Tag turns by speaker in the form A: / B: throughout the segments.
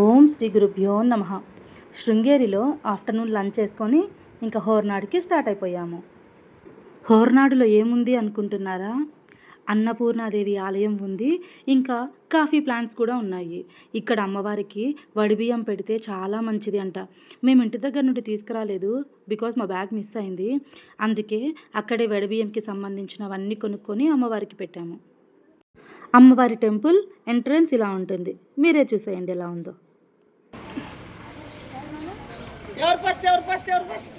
A: ఓం శ్రీ గురుభ్యో నమ. శృంగేరిలో afternoon lunch చేసుకొని ఇంకా హోర్నాడుకి స్టార్ట్ అయిపోయాము. హోర్నాడులో ఏముంది అనుకుంటున్నారా? అన్నపూర్ణాదేవి ఆలయం ఉంది ఇంకా కాఫీ ప్లాంట్స్ కూడా ఉన్నాయి. ఇక్కడ అమ్మవారికి వడిబియ్యం పెడితే చాలా మంచిది అంట. మేము ఇంటి దగ్గర నుండి తీసుకురాలేదు బికాస్ మా బ్యాగ్ మిస్ అయింది. అందుకే అక్కడే వడిబియ్యంకి సంబంధించినవన్నీ కొనుక్కొని అమ్మవారికి పెట్టాము. అమ్మవారి టెంపుల్ ఎంట్రన్స్ ఇలా ఉంటుంది. మీరే చూసేయండి ఎలా ఉందో.
B: ఎవరు ఫస్ట్ ఎవరు ఫస్ట్ ఎవరు ఫస్ట్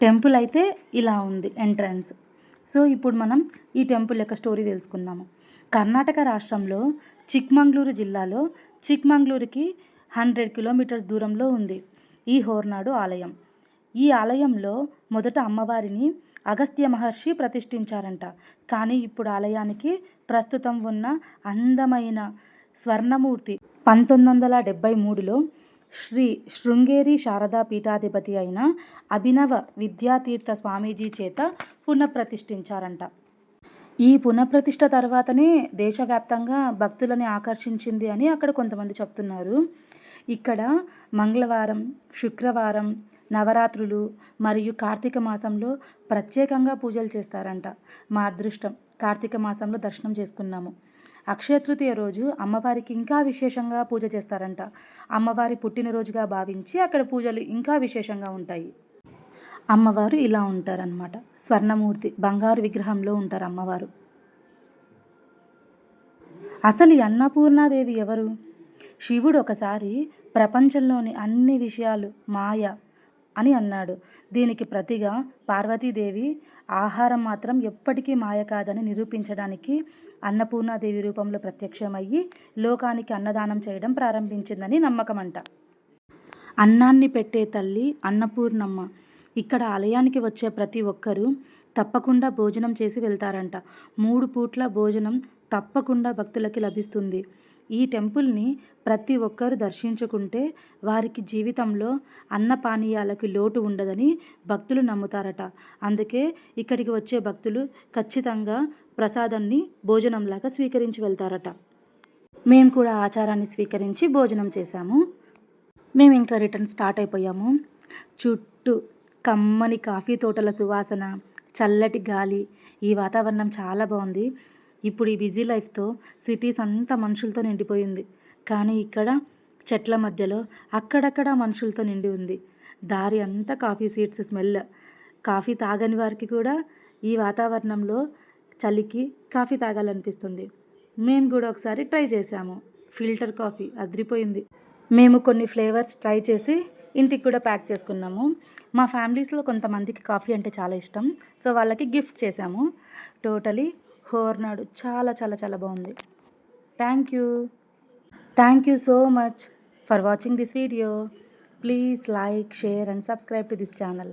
A: టెంపుల్ అయితే ఇలా ఉంది ఎంట్రన్స్. సో ఇప్పుడు మనం ఈ టెంపుల్ యొక్క స్టోరీ తెలుసుకుందాము. కర్ణాటక రాష్ట్రంలో చిక్మంగళూరు జిల్లాలో చిక్మంగళూరుకి హండ్రెడ్ కిలోమీటర్స్ దూరంలో ఉంది ఈ హోర్నాడు ఆలయం. ఈ ఆలయంలో మొదట అమ్మవారిని అగస్త్య మహర్షి ప్రతిష్ఠించారంట. కానీ ఇప్పుడు ఆలయానికి ప్రస్తుతం ఉన్న అందమైన స్వర్ణమూర్తి పంతొమ్మిది వందల డెబ్భై మూడులో శ్రీ శృంగేరి శారదా పీఠాధిపతి అయిన అభినవ విద్యాతీర్థ స్వామీజీ చేత పునఃప్రతిష్ఠించారంట. ఈ పునఃప్రతిష్ఠ తర్వాతనే దేశవ్యాప్తంగా భక్తులని ఆకర్షించింది అని అక్కడ కొంతమంది చెప్తున్నారు. ఇక్కడ మంగళవారం శుక్రవారం నవరాత్రులు మరియు కార్తీక మాసంలో ప్రత్యేకంగా పూజలు చేస్తారంట. మా అదృష్టం కార్తీక మాసంలో దర్శనం చేసుకున్నాము. అక్షయ తృతీయ రోజు అమ్మవారికి ఇంకా విశేషంగా పూజ చేస్తారంట. అమ్మవారి పుట్టినరోజుగా భావించి అక్కడ పూజలు ఇంకా విశేషంగా ఉంటాయి. అమ్మవారు ఇలా ఉంటారనమాట స్వర్ణమూర్తి బంగారు విగ్రహంలో ఉంటారు అమ్మవారు. అసలు ఈ అన్నపూర్ణాదేవి ఎవరు? శివుడు ఒకసారి ప్రపంచంలోని అన్ని విషయాలు మాయ అని అన్నాడు. దీనికి ప్రతిగా పార్వతీదేవి ఆహారం మాత్రం ఎప్పటికీ మాయ కాదని నిరూపించడానికి అన్నపూర్ణాదేవి రూపంలో ప్రత్యక్షమయ్యి లోకానికి అన్నదానం చేయడం ప్రారంభించిందని నమ్మకమంట. అన్నాన్ని పెట్టే తల్లి అన్నపూర్ణమ్మ. ఇక్కడ ఆలయానికి వచ్చే ప్రతి ఒక్కరూ తప్పకుండా భోజనం చేసి వెళ్తారంట. మూడు పూట్ల భోజనం తప్పకుండా భక్తులకి లభిస్తుంది. ఈ టెంపుల్ని ప్రతి ఒక్కరు దర్శించుకుంటే వారికి జీవితంలో అన్న పానీయాలకి లోటు ఉండదని భక్తులు నమ్ముతారట. అందుకే ఇక్కడికి వచ్చే భక్తులు ఖచ్చితంగా ప్రసాదాన్ని భోజనంలాగా స్వీకరించి వెళ్తారట. మేము కూడా ఆచారాన్ని స్వీకరించి భోజనం చేశాము. మేము ఇంకా రిటర్న్ స్టార్ట్ అయిపోయాము. చుట్టూ కమ్మని కాఫీ తోటల సువాసన చల్లటి గాలి ఈ వాతావరణం చాలా బాగుంది. ఇప్పుడు ఈ బిజీ లైఫ్తో సిటీస్ అంతా మనుషులతో నిండిపోయింది. కానీ ఇక్కడ చెట్ల మధ్యలో అక్కడక్కడ మనుషులతో నిండి ఉంది. దారి అంతా కాఫీ సీడ్స్ స్మెల్. కాఫీ తాగని వారికి కూడా ఈ వాతావరణంలో చలికి కాఫీ తాగాలనిపిస్తుంది. మేము కూడా ఒకసారి ట్రై చేసాము ఫిల్టర్ కాఫీ అదిరిపోయింది. మేము కొన్ని ఫ్లేవర్స్ ట్రై చేసి ఇంటికి కూడా ప్యాక్ చేసుకున్నాము. మా ఫ్యామిలీస్లో కొంతమందికి కాఫీ అంటే చాలా ఇష్టం. సో వాళ్ళకి గిఫ్ట్ చేసాము టోటలీ హోర్నాడు చాలా చాలా చాలా బాగుంది. Thank you thank you so much for watching this video please like share and subscribe to this channel